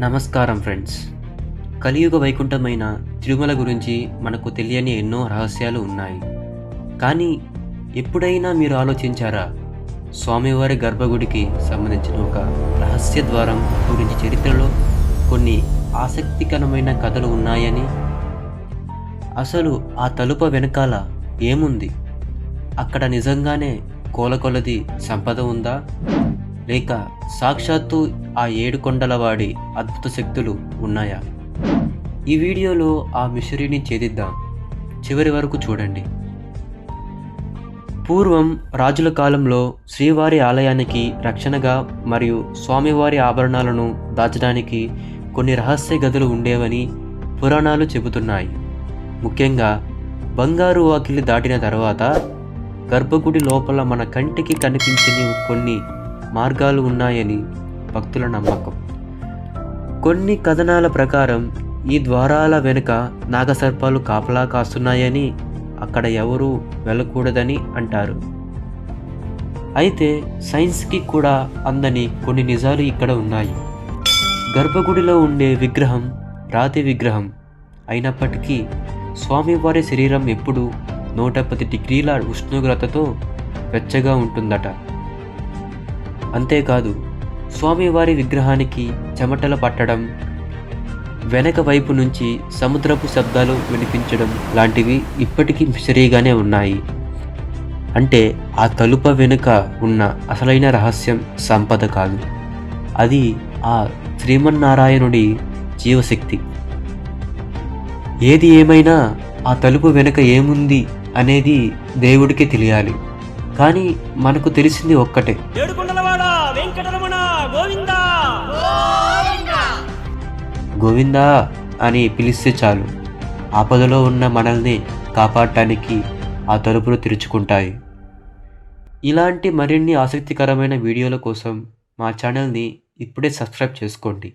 నమస్కారం ఫ్రెండ్స్. కలియుగ వైకుంఠమైన తిరుమల గురించి మనకు తెలియని ఎన్నో రహస్యాలు ఉన్నాయి. కానీ ఎప్పుడైనా మీరు ఆలోచించారా? స్వామివారి గర్భగుడికి సంబంధించిన ఒక రహస్య ద్వారం గురించి చరిత్రలో కొన్ని ఆసక్తికరమైన కథలు ఉన్నాయని? అసలు ఆ తలుప వెనకాల ఏముంది? అక్కడ నిజంగానే కోలకొలది సంపద ఉందా? లేక సాక్షాత్తు ఆ ఏడు కొండలవాడి అద్భుత శక్తులు ఉన్నాయా? ఈ వీడియోలో ఆ మిషరీని ఛేదిద్దాం. చివరి వరకు చూడండి. పూర్వం రాజుల కాలంలో శ్రీవారి ఆలయానికి రక్షణగా మరియు స్వామివారి ఆభరణాలను దాచడానికి కొన్ని రహస్య గదులు ఉండేవని పురాణాలు చెబుతున్నాయి. ముఖ్యంగా బంగారు వాకిలి దాటిన తర్వాత గర్భగుడి లోపల మన కంటికి కనిపించని కొన్ని మార్గాలు ఉన్నాయని భక్తుల నమ్మకం. కొన్ని కథనాల ప్రకారం ఈ ద్వారాల వెనుక నాగసర్పాలు కాపలా కాస్తున్నాయని అక్కడ ఎవరూ వెళ్ళకూడదని అంటారు. అయితే సైన్స్కి కూడా అందని కొన్ని నిజాలు ఇక్కడ ఉన్నాయి. గర్భగుడిలో ఉండే విగ్రహం రాతి విగ్రహం. అయినప్పటికీ స్వామివారి శరీరం ఎప్పుడూ నూట పది డిగ్రీల ఉష్ణోగ్రతతో వెచ్చగా ఉంటుందట. అంతేకాదు స్వామివారి విగ్రహానికి చెమటలు పట్టడం వెనక వైపు నుంచి సముద్రపు శబ్దాలు వినిపించడం లాంటివి ఇప్పటికీ మిషరీగానే ఉన్నాయి. అంటే ఆ తలుప వెనుక ఉన్న అసలైన రహస్యం సంపద కాదు. అది ఆ శ్రీమన్నారాయణుడి జీవశక్తి. ఏది ఏమైనా ఆ తలుపు వెనుక ఏముంది అనేది దేవుడికి తెలియాలి. కానీ మనకు తెలిసింది ఒక్కటే. గోవిందా అని పిలిస్తే చాలు. ఆపదలో ఉన్న మనల్ని కాపాడటానికి ఆ తలుపులు తెరుచుకుంటాయి. ఇలాంటి మరిన్ని ఆసక్తికరమైన వీడియోల కోసం మా ఛానల్ని ఇప్పుడే సబ్స్క్రైబ్ చేసుకోండి.